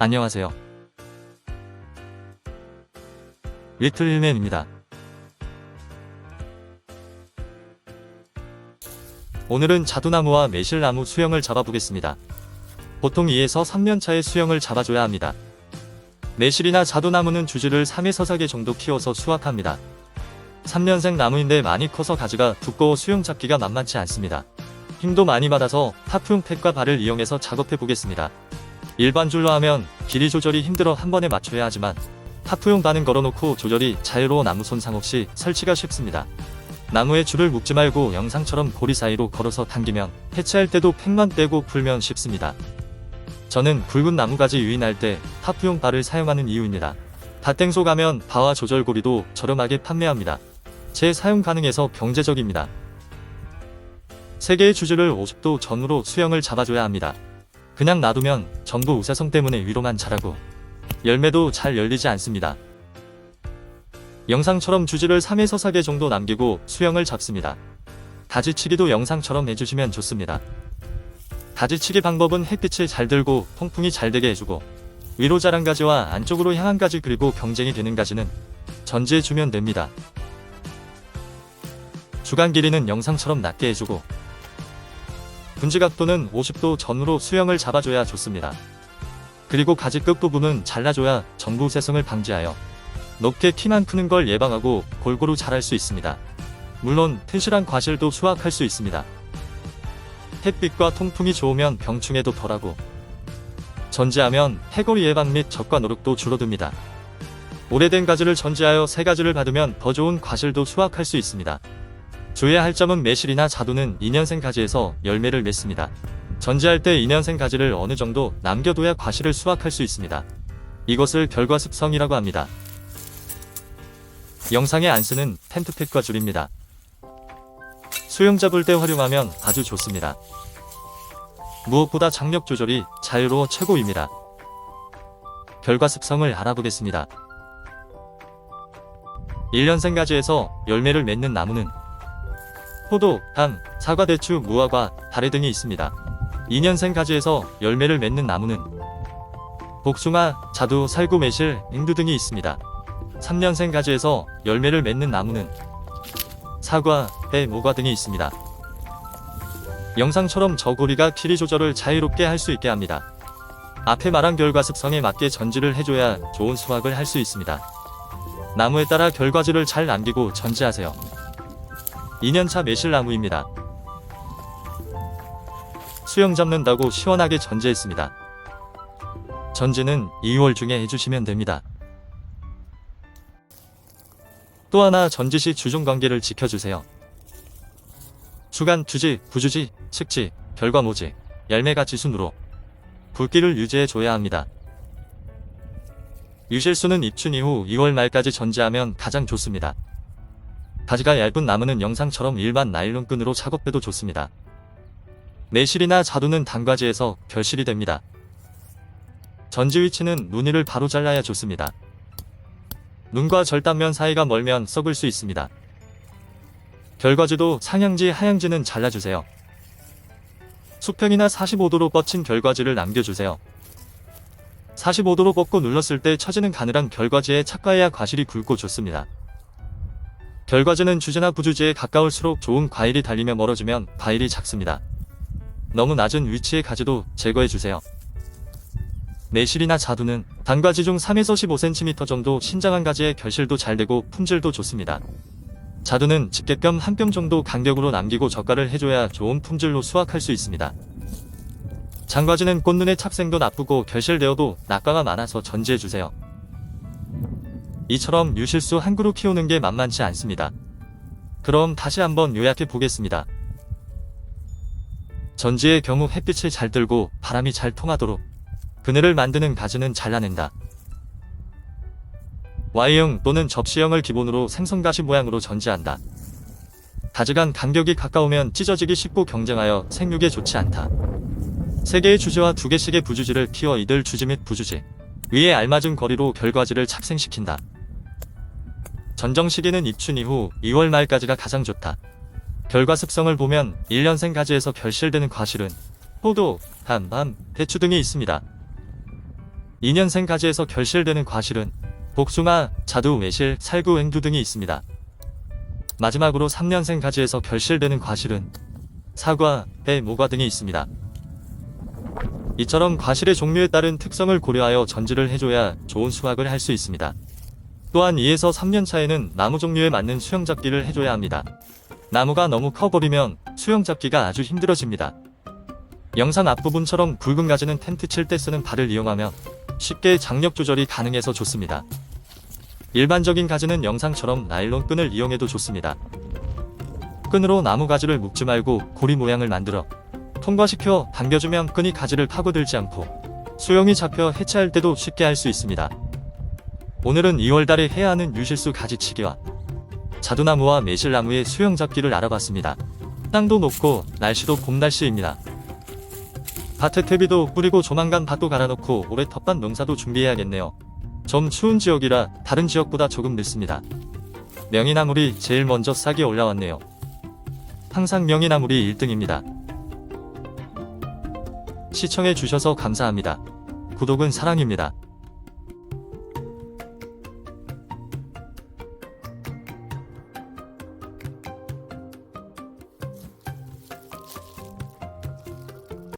안녕하세요. 리틀맨입니다. 오늘은 자두나무와 매실나무 수영을 잡아보겠습니다. 보통 2에서 3년차의 수영을 잡아줘야 합니다. 매실이나 자두나무는 주지를 3에서 4개 정도 키워서 수확합니다. 3년생 나무인데 많이 커서 가지가 두꺼워 수영 잡기가 만만치 않습니다. 힘도 많이 받아서 하프용 팩과 발을 이용해서 작업해 보겠습니다. 일반 줄로 하면 길이 조절이 힘들어 한 번에 맞춰야 하지만 하프용 반은 걸어놓고 조절이 자유로워 나무 손상 없이 설치가 쉽습니다. 나무에 줄을 묶지 말고 영상처럼 고리 사이로 걸어서 당기면 해체할 때도 팩만 떼고 풀면 쉽습니다. 저는 굵은 나무가지 유인할 때 하프용 발을 사용하는 이유입니다. 닷땡소 가면 바와 조절 고리도 저렴하게 판매합니다. 재 사용 가능해서 경제적입니다. 3개의 주주를 50도 전후로 수영을 잡아줘야 합니다. 그냥 놔두면 전부 우사성 때문에 위로만 자라고 열매도 잘 열리지 않습니다. 영상처럼 주지를 3에서 4개 정도 남기고 수영을 잡습니다. 가지치기도 영상처럼 해주시면 좋습니다. 가지치기 방법은 햇빛을 잘 들고 통풍이 잘 되게 해주고 위로 자란 가지와 안쪽으로 향한 가지 그리고 경쟁이 되는 가지는 전지해주면 됩니다. 주간 길이는 영상처럼 낮게 해주고 분지 각도는 50도 전후로 수영을 잡아줘야 좋습니다. 그리고 가지 끝 부분은 잘라줘야 전부 세성을 방지하여 높게 키만 크는 걸 예방하고 골고루 자랄 수 있습니다. 물론 튼실한 과실도 수확할 수 있습니다. 햇빛과 통풍이 좋으면 병충해도 덜하고 전지하면 해골 예방 및 적과 노력도 줄어듭니다. 오래된 가지를 전지하여 새 가지를 받으면 더 좋은 과실도 수확할 수 있습니다. 주의해야 할 점은 매실이나 자두는 2년생 가지에서 열매를 맺습니다. 전지할 때 2년생 가지를 어느 정도 남겨둬야 과실을 수확할 수 있습니다. 이것을 결과 습성이라고 합니다. 영상에 안 쓰는 텐트팩과 줄입니다. 수영 잡을 때 활용하면 아주 좋습니다. 무엇보다 장력 조절이 자유로워 최고입니다. 결과 습성을 알아보겠습니다. 1년생 가지에서 열매를 맺는 나무는 포도, 당, 사과, 대추, 무화과, 다래 등이 있습니다. 2년생 가지에서 열매를 맺는 나무는 복숭아, 자두, 살구, 매실, 인두 등이 있습니다. 3년생 가지에서 열매를 맺는 나무는 사과, 배, 모과 등이 있습니다. 영상처럼 저고리가 길이 조절을 자유롭게 할 수 있게 합니다. 앞에 말한 결과 습성에 맞게 전지를 해줘야 좋은 수확을 할 수 있습니다. 나무에 따라 결과지를 잘 남기고 전지하세요. 2년차 매실나무입니다. 수영 잡는다고 시원하게 전지했습니다. 전지는 2월 중에 해주시면 됩니다. 또 하나 전지시 주종관계를 지켜주세요. 주간 주지, 부주지, 측지, 결과 모지, 열매가지 순으로 굵기를 유지해줘야 합니다. 유실수는 입춘 이후 2월 말까지 전지하면 가장 좋습니다. 가지가 얇은 나무는 영상처럼 일반 나일론 끈으로 작업해도 좋습니다. 매실이나 자두는 단과지에서 결실이 됩니다. 전지 위치는 눈이를 바로 잘라야 좋습니다. 눈과 절단면 사이가 멀면 썩을 수 있습니다. 결과지도 상향지 하향지는 잘라주세요. 수평이나 45도로 뻗친 결과지를 남겨주세요. 45도로 뻗고 눌렀을 때 처지는 가늘한 결과지에 착과해야 과실이 굵고 좋습니다. 결과지는 주제나 부주지에 가까울수록 좋은 과일이 달리며 멀어지면 과일이 작습니다. 너무 낮은 위치의 가지도 제거해주세요. 매실이나 자두는 단과지 중 3에서 15cm 정도 신장한 가지에 결실도 잘 되고 품질도 좋습니다. 자두는 집게뼘 한뼘 정도 간격으로 남기고 젓갈을 해줘야 좋은 품질로 수확할 수 있습니다. 장과지는 꽃눈의 착생도 나쁘고 결실되어도 낙과가 많아서 전지해주세요. 이처럼 유실수 한 그루 키우는 게 만만치 않습니다. 그럼 다시 한번 요약해 보겠습니다. 전지의 경우 햇빛을 잘 들고 바람이 잘 통하도록 그늘을 만드는 가지는 잘라낸다. Y형 또는 접시형을 기본으로 생선가시 모양으로 전지한다. 가지간 간격이 가까우면 찢어지기 쉽고 경쟁하여 생육에 좋지 않다. 3개의 주지와 2개씩의 부주지를 키워 이들 주지 및 부주지 위에 알맞은 거리로 결과지를 착생시킨다. 전정 시기는 입춘 이후 2월 말까지가 가장 좋다. 결과 습성을 보면 1년생 가지에서 결실되는 과실은 포도, 담, 밤, 대추 등이 있습니다. 2년생 가지에서 결실되는 과실은 복숭아, 자두, 매실, 살구, 앵두 등이 있습니다. 마지막으로 3년생 가지에서 결실되는 과실은 사과, 배, 모과 등이 있습니다. 이처럼 과실의 종류에 따른 특성을 고려하여 전지를 해줘야 좋은 수확을 할 수 있습니다. 또한 2에서 3년 차에는 나무 종류에 맞는 수영 잡기를 해줘야 합니다. 나무가 너무 커버리면 수영 잡기가 아주 힘들어집니다. 영상 앞부분처럼 굵은 가지는 텐트 칠 때 쓰는 발을 이용하면 쉽게 장력 조절이 가능해서 좋습니다. 일반적인 가지는 영상처럼 나일론 끈을 이용해도 좋습니다. 끈으로 나무 가지를 묶지 말고 고리 모양을 만들어 통과시켜 당겨주면 끈이 가지를 파고들지 않고 수영이 잡혀 해체할 때도 쉽게 할 수 있습니다. 오늘은 2월달에 해야 하는 유실수 가지치기와 자두나무와 매실나무의 수영 잡기를 알아봤습니다. 땅도 높고 날씨도 봄 날씨입니다. 밭에 퇴비도 뿌리고 조만간 밭도 갈아놓고 올해 텃밭 농사도 준비해야겠네요. 좀 추운 지역이라 다른 지역보다 조금 늦습니다. 명이나물이 제일 먼저 싹이 올라왔네요. 항상 명이나물이 1등입니다. 시청해주셔서 감사합니다. 구독은 사랑입니다.